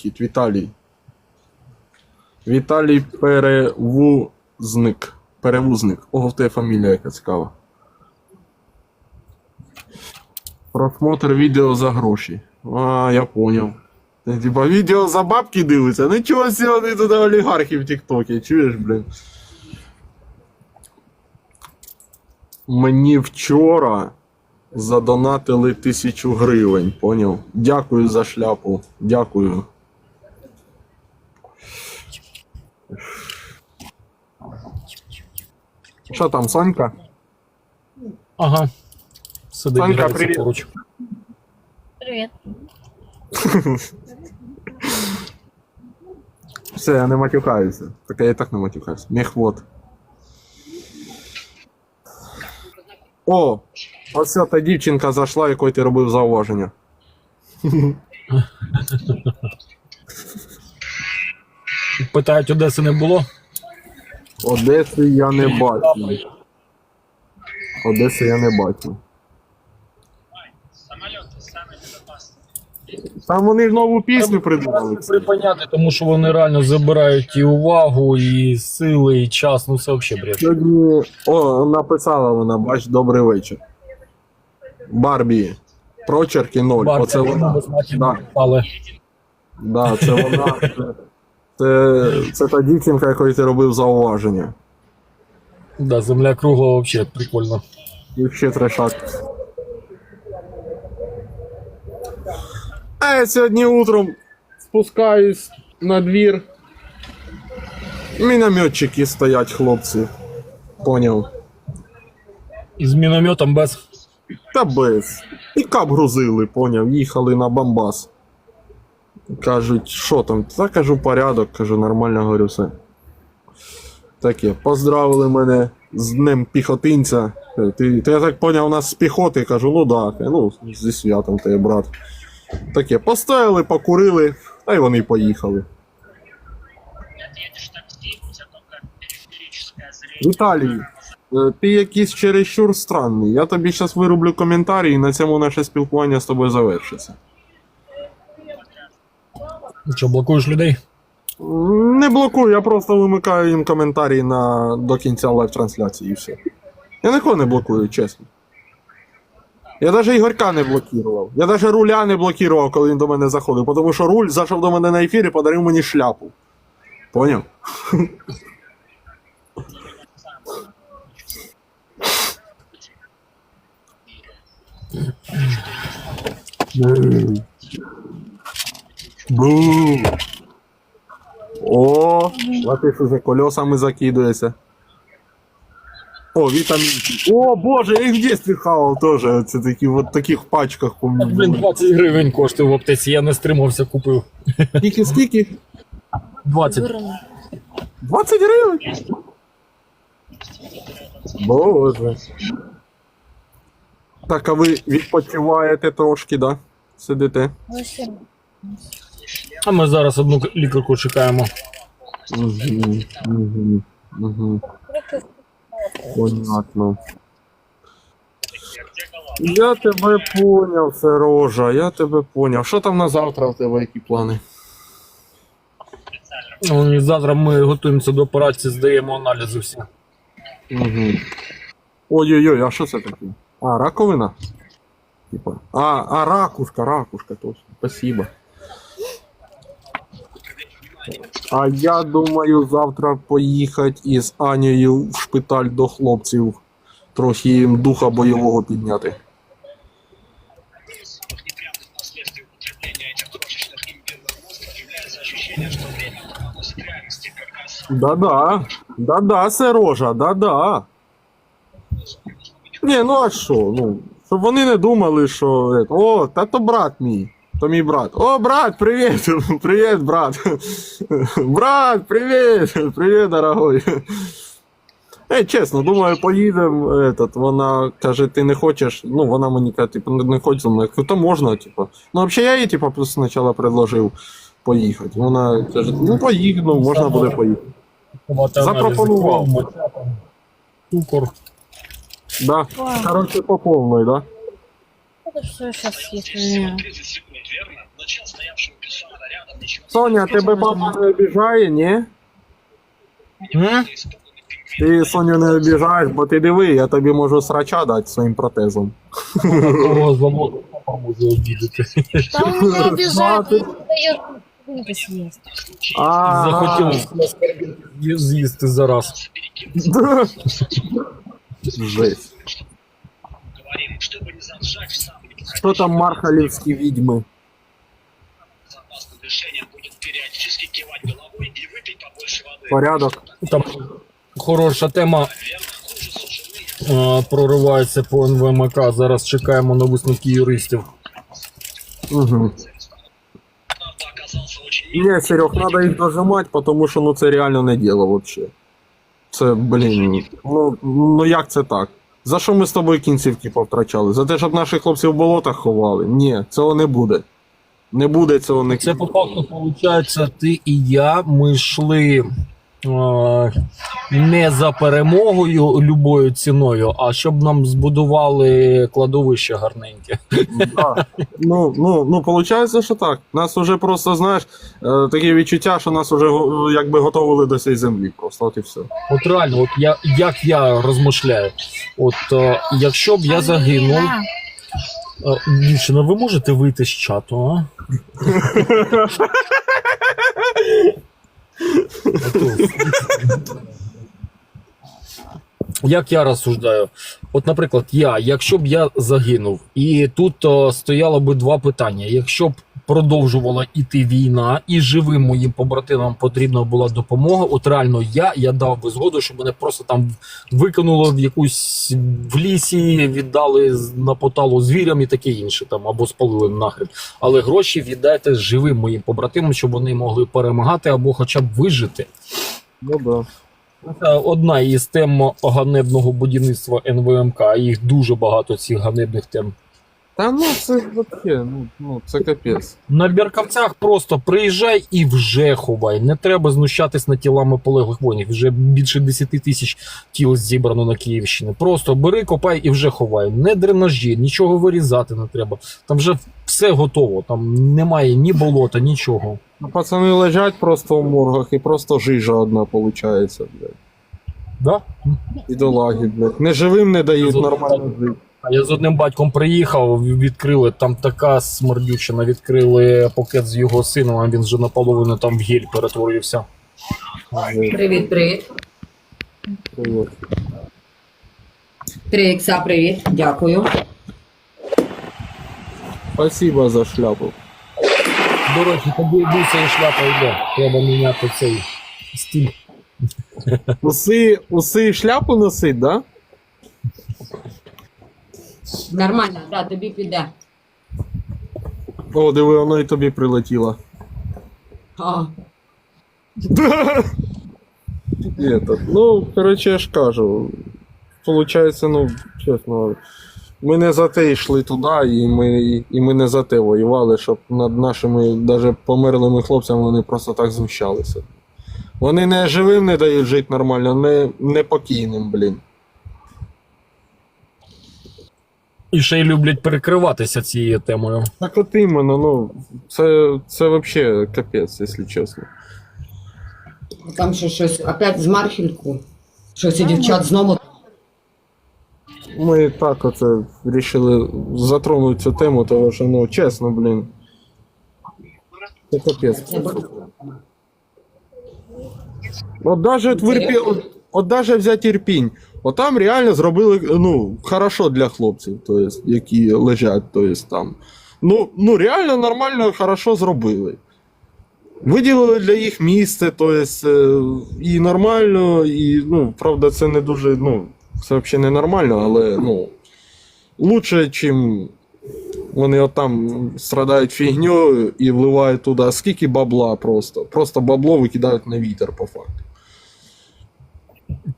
вихід, Віталій. Віталій Перевузник. Перевузник. Ого, в тебе фамілія яка цікава. Просмотр відео за гроші. А, я понял. Ти, Типа відео за бабки дивиться. Нічого вони туди олігархи в Тіктокі, чуєш, блін. Мені вчора задонатили тисячу гривень, поняв? Дякую за шляпу. Дякую. Що там, Сонька? Ага. Сидить Санька, грається привіт. поруч. Привет. Все, я не матюкаюся. Так я і так не матюкаюся. Мехвод. О! Ось ця та дівчинка зайшла, якої ти робив зауваження. Питають, Одеси не було. Одеси я не бачу. Одеси я не бачу. Там вони ж нову пісню придумали. Припиняти, тому що вони реально забирають і увагу, і сили, і час. Ну це взагалі бред. Сьогодні. О, написала вона, бач, добрий вечір. Барбі. Прочерки ноль. Барбі, Оце вона. Да. Да, це вона. Це, це та дівчинка, якої ти робив зауваження. да, земля кругла взагалі прикольно. І ще трешак. А я сьогодні утром спускаюсь на двір. Мінометчики стоять, хлопці. Поняв. І з мінометом без. Та без. І кап грузили, поняв, їхали на Бамбас. Кажуть, що там? Та кажу, порядок, кажу, нормально говорю все. Таке, поздравили мене з Днем піхотинця. Ти, ти я так поняв, у нас з піхоти, кажу, ну да, ну, зі святом ти, брат. Таке, постояли, покурили, та й вони поїхали. Віталій, е, ти якийсь чересчур странний. Я тобі зараз вирублю коментарі, і на цьому наше спілкування з тобою завершиться. Що, блокуєш людей? Не блокую, я просто вимикаю їм коментарі на, до кінця лайв-трансляції і все. Я нікого не блокую, чесно. Я навіть Ігорка не блокував. Я навіть руля не блокував, коли він до мене заходив, тому що руль зайшов до мене на ефір і подарив мені шляпу. Поняв? Бу. О, латиш уже колесами закидується. О, вітамінки. О, боже, я їх в дитинстві хавав теж. Це такі от таких пачках Так, блін, помню. 20 гривень коштує в аптеці, я не стримався, купив. Скільки, скільки? 20. Вырвано. 20 гривень? Боже. Так, а ви відпочиваєте трошки, да? Сидите? Зачем? А ми зараз одну лікарку чекаємо. Угу, угу, угу. Понятно. Я тебе поняв, Сережа, я тебе поняв. Що там на завтра в тебе які плани? Ну, Завтра ми готуємося до операції, здаємо аналізи всі. Угу. Ой-ой-ой, а що це таке? А, раковина? Типа. А, а, ракушка, ракушка, точно. Спасибо. А я думаю завтра поїхати із Анією в шпиталь до хлопців. Трохи їм духа бойового підняти. Самых неприятных последствий употребления этих крошечных имбирных монстров является ощущение, что время наносит реальности каркас. Да-да. Да-да, Сережа, да-да. Ні, ну а що? Ну, щоб вони не думали, що. е, О, та то брат мій. То мій брат. О, брат, привіт! Привіт, брат. Брат, привіт! Привіт, дорогой. Ей, чесно, думаю, поїдемо. Этот, вона каже, ти не хочеш. Ну, вона мені каже, типу, не, не хочеш. Я кажу, то можна, типу. Ну, взагалі я їй, типу, просто спочатку предложив поїхати. Вона каже, ну поїхали, ну, можна буде поїхати. Запропонував. Цукор. Да. Короче, по повной, да? Это что сейчас есть у меня? 30 секунд, верно? Но чел, стоявший у писсуара рядом, ничего. Соня, тебе мама не обіжає, ні? М? Испуганный пингвин. Ти Соню не обіжаєш, бо ти диви, я тобі можу срача дати своїм протезом. Кого заводу папа може обідати. Да он не обижает, он дает рыбы съесть. А, Захотів з'їсти зараз. Жесть. Говорим, чтобы не заржать в самом Що там мархалівські відьми? Порядок. Там хороша тема е, проривається по НВМК. Зараз чекаємо на висновки юристів. Угу. Ні, Серег, треба їх дожимати, тому що ну це реально не діло вообще. Це, блін, ну, ну як це так? За що ми з тобою кінцівки повтрачали? За те, щоб наших хлопців в болотах ховали? Ні, цього не буде. Не буде цього не Це по факту виходить, ти і я. Ми йшли не за перемогою любою ціною, а щоб нам збудували кладовище гарненьке. Да. Ну, ну, ну, виходить, що так. Нас уже просто, знаєш, е, таке відчуття, що нас вже якби готовили до цієї землі. Просто от і все. От реально, от я як я розмишляю, от е, якщо б я загинув. Е, Дівчина, ви можете вийти з чату, а? Як я розсуждаю? От, наприклад, я, якщо б я загинув, і тут о, стояло би два питання: якщо б продовжувала іти війна, і живим моїм побратимам потрібна була допомога, от реально я, я дав би згоду, щоб мене просто там викинуло в якусь в лісі, віддали на поталу звірям і таке інше, там або спалили нахрен. Але гроші віддайте живим моїм побратимам, щоб вони могли перемагати або хоча б вижити. Ну да. Це одна із тем ганебного будівництва НВМК. Їх дуже багато цих ганебних тем. Та ну це вообще, ну, ну це капець. На Біркавцях просто приїжджай і вже ховай. Не треба знущатись над тілами полеглих воїнів. Вже більше 10 тисяч тіл зібрано на Київщині. Просто бери, копай і вже ховай. Не дренажі, нічого вирізати не треба. Там вже все готово. Там немає ні болота, нічого. Ну, пацани лежать просто в моргах і просто жижа одна получається, блядь. Да? Ідолаги, блядь. Не живим не дають нормально жити. А я з одним батьком приїхав, відкрили там така смердючина, відкрили пакет з його сином, а він вже наполовину там в гіль перетворився. Привіт, привіт. Привіт. 3 ікса, привіт. Дякую. Спасибо за шляпу. До речі, тобі і шляпа йде. Треба міняти цей стиль. Уси, уси і шляпу носить, да? Нормально, да, тобі піде. О, диви, воно і тобі прилетіло. А, этот, ну, короче, я ж кажу. Получається, ну, чесно, ми не за те йшли туди, і ми, і ми не за те воювали, щоб над нашими даже померлими хлопцями вони просто так знущалися. Вони не живим не дають жити нормально, не, не покійним, блін. І ще й люблять перекриватися цією темою. Так от іменно, ну, це, це вообще капець, якщо чесно. там ще щось, опять з Марфільку. Щось у дівчат знову. Ми так оце вирішили затронути цю тему, тому що, ну, чесно, блін. Це капець. От даже от, Ірпі... от, от даже взяти Ірпінь. От там реально зробили ну, хорошо для хлопців, то есть, які лежать, то есть, там. Ну, ну реально нормально, хорошо зробили. Виділили для їх місце, то есть, е, і нормально, і, ну, правда, це не дуже, ну, це взагалі не нормально, але ну, лучше, чим вони от там страдають фігньою і вливають туди скільки бабла просто. Просто бабло викидають на вітер по факту.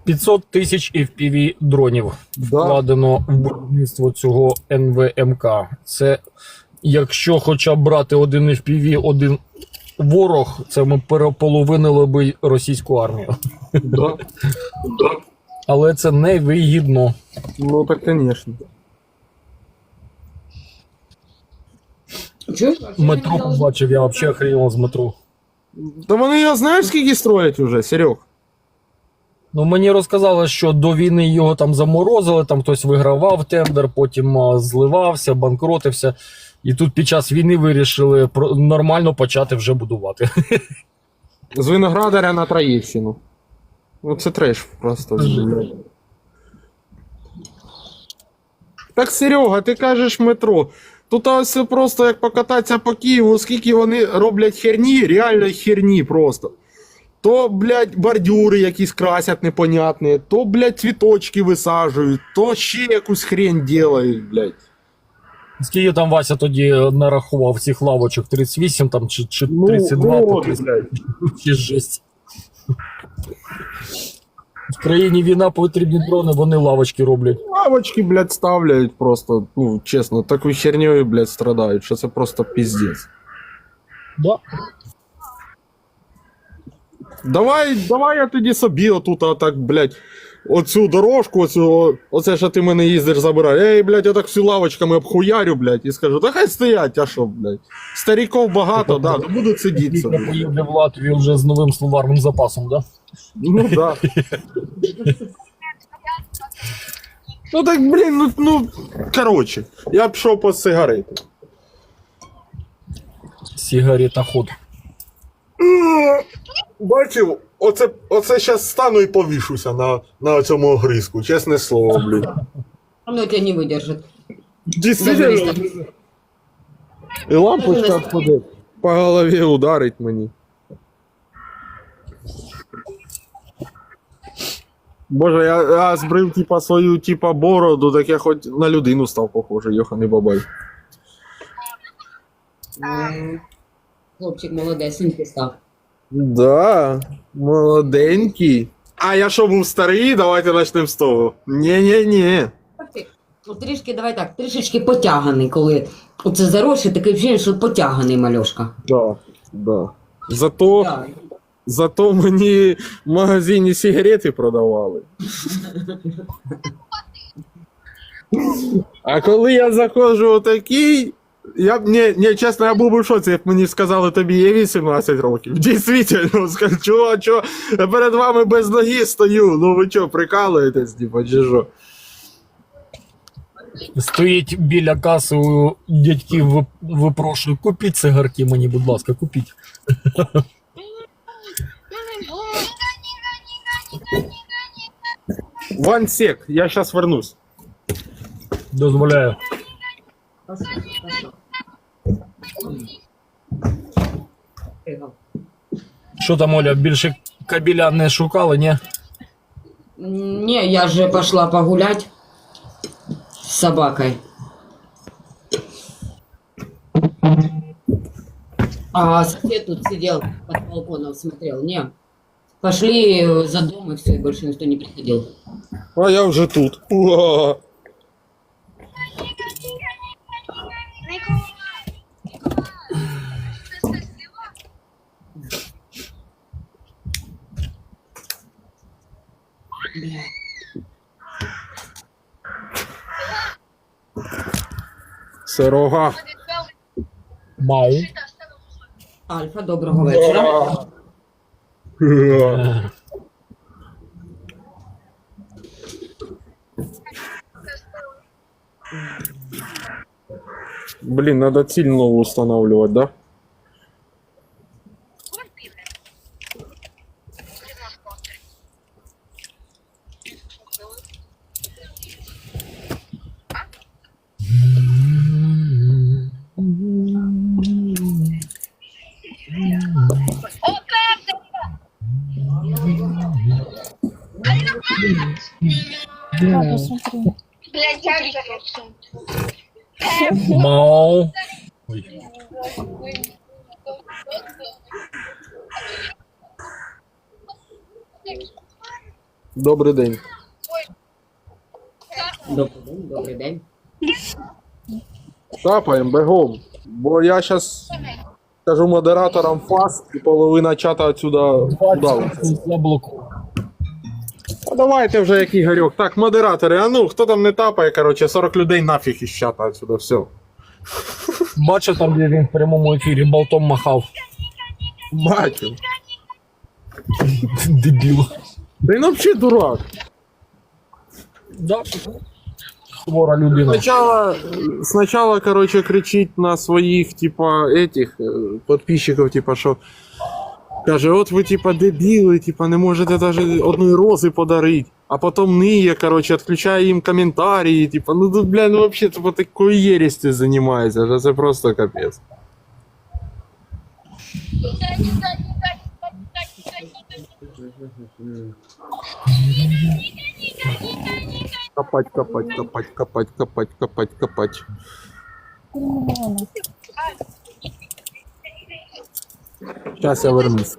500 тисяч FPV дронів Да. вкладено в будівництво цього НВМК. Це якщо хоча б брати один FPV, один ворог, це ми переполовинили би російську армію. Да. Да. Але це не вигідно. Ну так, звісно. Метро побачив, я взагалі охренів з метро. Та вони його знаєш, скільки строять уже, Серег? Ну, мені розказали, що до війни його там заморозили, там хтось вигравав тендер, потім а, зливався, банкротився. І тут під час війни вирішили нормально почати вже будувати. З виноградаря на Троєщину. Ну це треш просто. Так, Серега, ти кажеш метро. Тут ось просто як покататися по Києву, скільки вони роблять херні, реально херні просто. То, блядь, бордюри якісь красять непонятні, то, блядь, цвіточки висаджують, то ще якусь хрень делають, блядь. Скільки там Вася тоді нарахував цих лавочок? 38 там чи, чи Ну, 32 ну, по от, блядь. чи жесть. В країні війна потрібні дрони, вони лавочки роблять. Лавочки, блядь, ставляють просто, ну, чесно, такою хернею, блядь, страдають, що це просто піздець. Да. Давай, давай я тоді собі отут, а так, блядь, оцю дорожку, оцю, оце що ти мене їздиш забирай. Ей, блядь, я так всю лавочками обхуярю, блядь, і скажу, та хай стоять, а що, блядь. Старіков багато, да, то будуть сидіти собі. поїде в Латвію вже з новим словарним запасом, да? Ну да. Ну так, блін, ну, ну, короче, я пішов по сигарети. Сигарета ход. Бачив, оце, оце щас стану і повішуся на, на цьому огризку, чесне слово, блін. Оно тебя не выдержит. Дійсно. І лампочка впаде. По голові ударить мені. Боже, я, я збрив типа свою типа бороду, так я хоч на людину став похожий, йоханий бабай. Хлопчик молодесенький став. Да, молоденький. А я що був старий? Давайте почнемо з того. Ні-ні-ні. Так ну, Трішки, давай так, трішечки потяганий, коли оце заросше, такий вчинь, що потяганий мальошка. Да, да. Зато, Так. зато мені в магазині сигарети продавали. А коли я заходжу отакий, я б ні, ні, чесно, я був би в шоці, як мені сказали, тобі є 18 років. Дійсно, скажу, чого, чого, я перед вами без ноги стою. Ну ви що, прикалуєтесь, типа, чи що? Стоїть біля каси у дядьків вип- випрошує. Купіть цигарки мені, будь ласка, купіть. One sec, я сейчас вернусь. Дозволяю. Що там, Оля, більше кабеля не шукали, ні? Не, я же пошла погулять с собакой. А сосед тут сидел под балконом, смотрел. Не, пошли за дом и все, и больше никто не приходил. А я вже тут. Уа. Сирога. Мау. Альфа, доброго вечора. Е, Блин, надо новую устанавливать, да? Блядь, як же Мау. Ой. Добрий день. Добрий день, добрий день. Бегом. Бо я зараз скажу модераторам фас і половина чата отсюда удалиться. А давайте вже як Ігорьок. Так, модератори, а ну, хто там не тапає, короче, 40 людей нафіг із чата отсюда, все. Бачив там, де він в прямому ефірі болтом махав. Бачив. Дебіл. Та він взагалі дурак. Да. Хвора людина. Сначала, сначала, короче, кричить на своих, типа, этих э, подписчиков, типа, що каже, от ви, типа, дебіли, типа, не можете даже одної рози подарити. А потом ниє, короче, відключає їм коментарі, типа, ну, тут, бля, ну, вообще, типа, такою єрістю займається, що це просто капець. Копать, копать, копать, копать, копать, копать, копать. Сейчас я вернусь.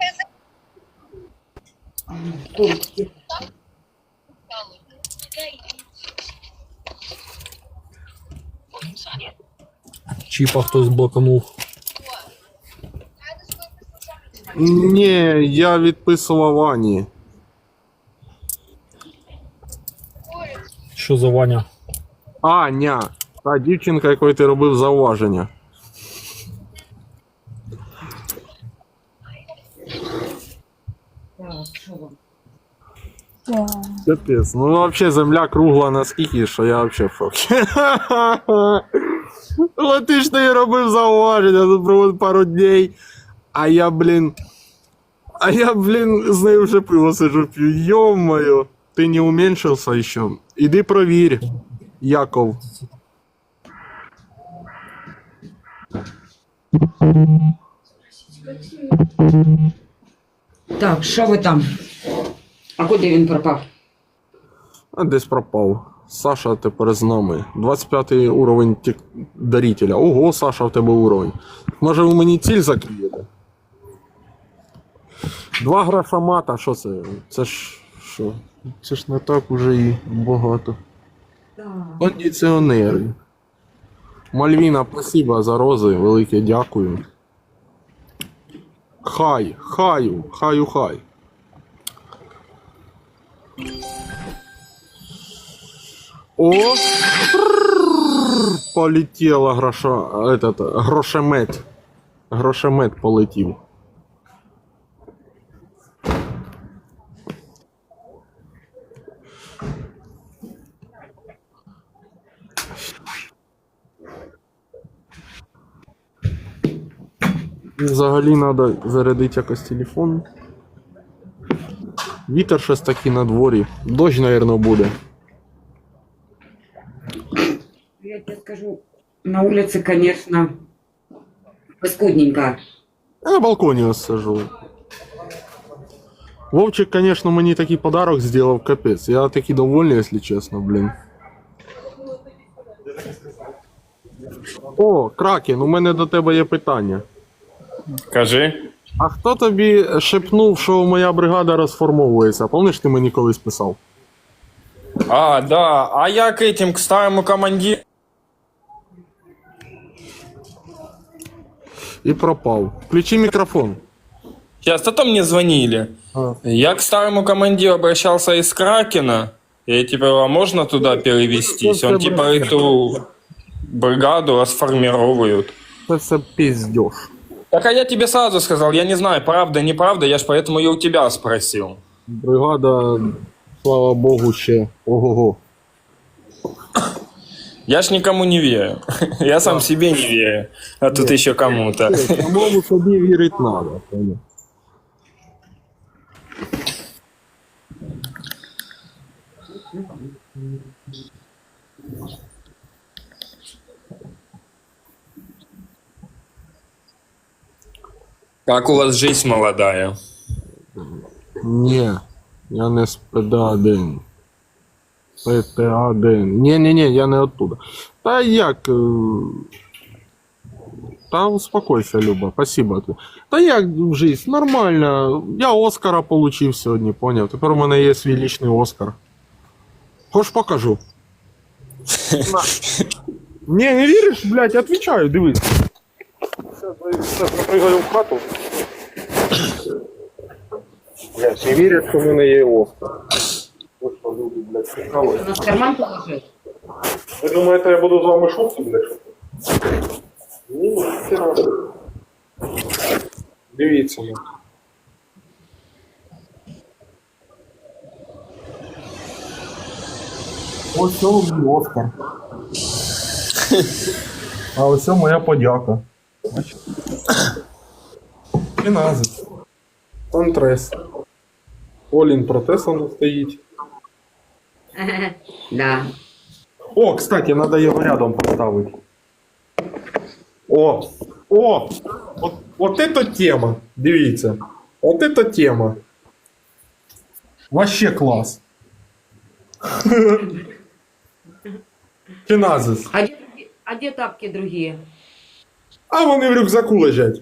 Чіпа хтось блоканув. Ні, я відписував Ані. Що за Ваня? Аня. Та дівчинка, якої ти робив зауваження. Так, що вам? Капець. Ну вообще земля кругла наскільки, що я вообще. От ти ж ти робив зауваження тут проводив пару днів. А я, блін. А я, блін, з нею вже пиво сижу п'ю. Йо-моє. Ти не уменьшився ще. Іди провір, Яков. Так, що ви там? А куди він пропав? А десь пропав. Саша тепер з нами. 25 уровень тік... дарителя. Ого, Саша, в тебе уровень. Може ви мені ціль закриєте? Два графомата, що це? Це ж що? Це ж не так уже і багато. Кондиціонери. Мальвіна, спасибо за рози, велике дякую. Хай, хаю, хаю, хай. О! Трррр, Полетела гроша, этот, грошемет. Грошемет полетів. Взагалі треба зарядити якось телефон. Вітер щось такий на дворі. Дощ, мабуть, буде. Я тебе скажу, на улице, конечно, паскудненько. Я на балконі ось сижу. Вовчик, конечно, мені такий подарок зробив, капець. Я такий довольний, якщо чесно, блін. О, Кракен, у мене до тебе є питання. Кажи. А хто тобі шепнув, що моя бригада розформовується? Помниш, ти мені колись писав? А, да. А я к этим, к старому командиру. І пропав. Включи мікрофон. Сейчас, это мне звонили. А. Я к старому командиру обращался из Кракена. И типа, а можно туда перевестись? Он типа эту бригаду расформировывают. Це все піздьош. Так а я тебе сразу сказал, я не знаю, правда, неправда, я ж поэтому и у тебя спросил. Бригада, слава Богу, ще. Ого-го. Я ж никому не верю. Я сам себе не верю. А тут еще кому-то. Самому собі вірити треба. поняв? Как у вас жизнь молодая? Ні, я не з ПД-1. ПТА-1. Ні, ні, ні, я не оттуда. Та як. е, Та успокойся, Люба, спасибо. тобі. Та як жизнь? Нормально. Я Оскара получив сьогодні, поняв. Тепер у мене є свій лічний Оскар. Хоч покажу. На. Ні, не віриш, блядь, отвечаю, дивись. Зараз запригаю в хату. Блядь, не вірять, що в мене є Оскар. Люди, блядь. У нас карман положил? Ви думаєте, я буду з вами шутки, блядь, шутити? Ні, Ні, все одно. Дивіться. ну. Ось мій Оскар. А ось моя подяка. Фіназис. Тантрес. Олін протез воно стоїть. Да. О, кстати, надо його рядом поставити. О! О! От, от это тема. Дивіться. От это тема. Вообще клас. Фіназис. А где, а где тапки другие? А вони в рюкзаку лежать.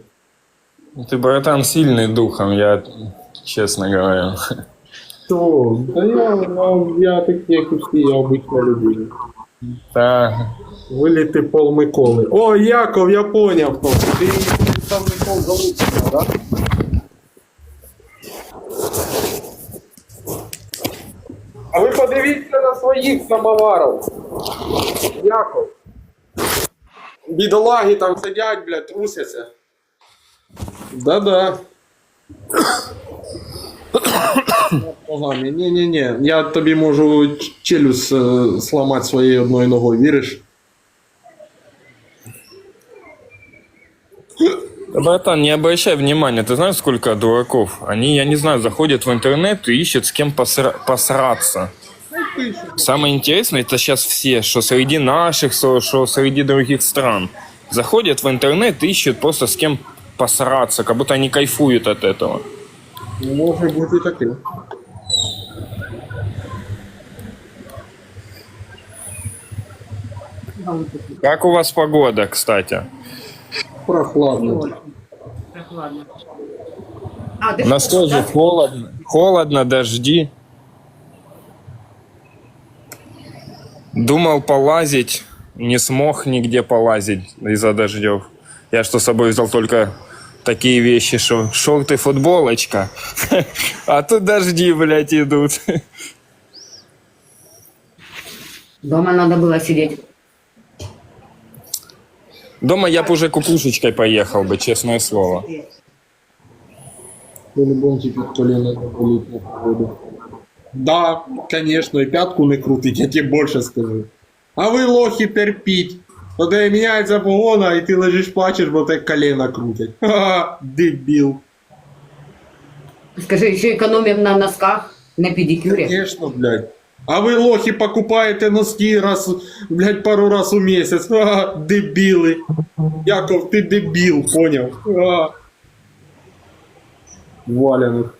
Ты, братан, сильный духом, я честно говорю. То, да я, я, я такий, як і всі, я обична людина. Да. Виліти пол Миколи. О, Яков, я поняв. хто. Ти представником залучення, да? А ви подивіться на своїх самоварів. Яков. Бідолаги там сидять, блядь, трусяться. Да-да. Погані. Ні-ні-ні. Я тобі можу ч- челюсть е, сламати своєю одною ногою, віриш? Да, братан, не обращай внимания, ты знаешь, сколько дураков? Они, я не знаю, заходят в интернет и ищут с кем посра- посраться. Самое интересное, это сейчас все, что среди наших, что, что среди других стран. Заходят в интернет и ищут просто с кем посраться, как будто они кайфуют от этого. Може бути і таке. Как у вас погода, кстати? Прохладно. Прохладно. А, У нас тоже холодно. Холодно, дожди. Думал полазить, не смог нигде полазить из-за дождев. Я что с собой взял только такие вещи, что шорты, футболочка. А тут дожди, блядь, идут. Дома надо было сидеть. Дома я бы уже кукушечкой поехал бы, честное слово. По-любому теперь колено болит на погоду. Да, конечно, и пятку не крутить, я тебе больше скажу. А ви лохи терпіть. Тоді міняється погода, і ти лежиш плачеш, бо тебе колено крутять. Ха-ха, дебіл. Скажи, еще экономим на носках, на педикюре. Конечно, блядь. А ви лохи покупаєте носки раз, блядь, пару раз у місяць. Ха, дебіли. Яков, ти дебіл, поняв? Ха. Валяних.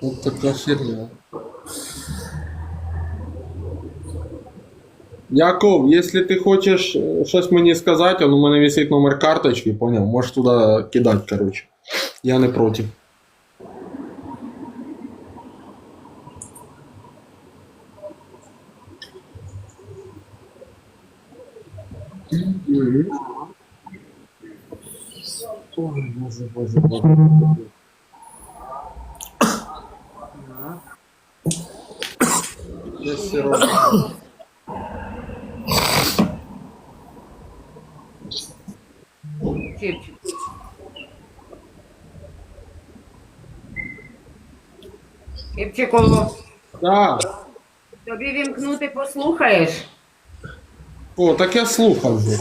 Вот така херня. Яков, если ты хочешь э, щось мені сказати, он у мене висить номер карточки, понял? Можеш туди кидати, короче. Я не проти. Ой, боже, боже, боже. Чепчику, Да. тобі вімкнути послухаєш? О, так я слухав вже.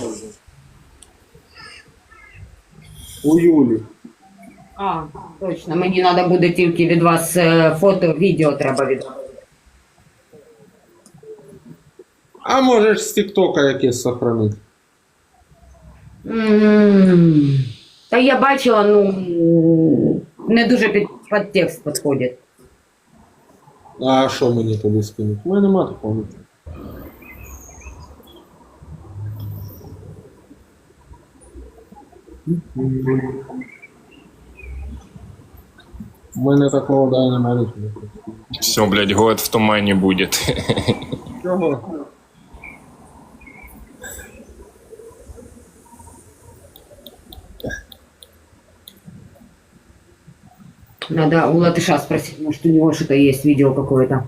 У Юлі. А, точно, мені треба буде тільки від вас е, фото, відео треба від вас. А можеш з Тіктока якесь сохранити. М, Та я бачила, ну не дуже під, під текст підходить. А що мені тобі скинуть? У мене нема такого. У мене такого да немає. Все, блядь, год в тумане будет. Чого? Надо у латыша спросить, может у него что-то есть, видео какое-то.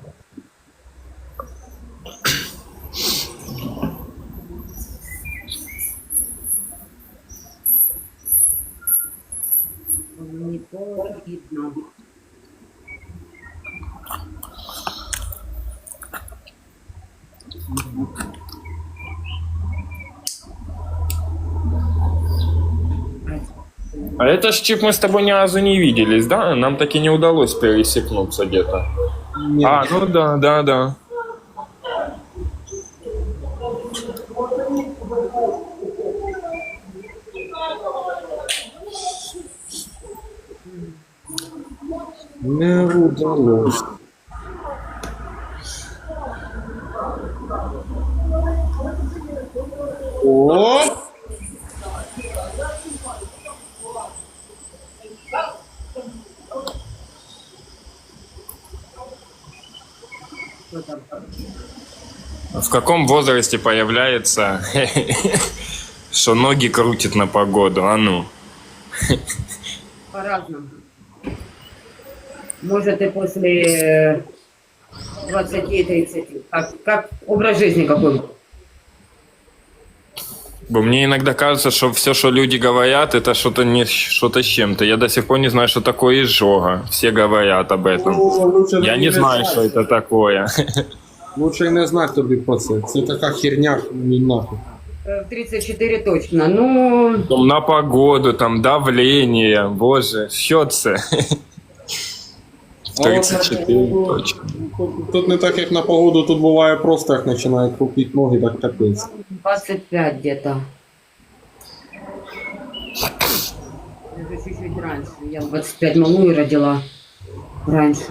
А это ж чип мы с тобой ни разу не виделись, да? Нам таки не удалось пересекнуться где-то. А, ну да, да, да. Не удалось. О! В каком возрасте появляется, что ноги крутит на погоду? А ну. По-разному. Может и после 20-30. Как, как образ жизни какой был. Мне иногда кажется, что все, что люди говорят, это что-то не что-то с чем-то. Я до сих пор не знаю, что такое изжога. Все говорят об этом. О, Я не знаю, что это такое. Лучше й не знати тобі про це. Це така херня, ні нахуй. Э, В 34 точно. Ну, Там на погоду, там давление, боже, що це? А от на 34 точно. Тут, тут не так, як на погоду, тут буває просто, як починає крутити ноги, так капець. 25 где-то. Даже чуть-чуть раньше. Я в 25 малую родила. Раньше.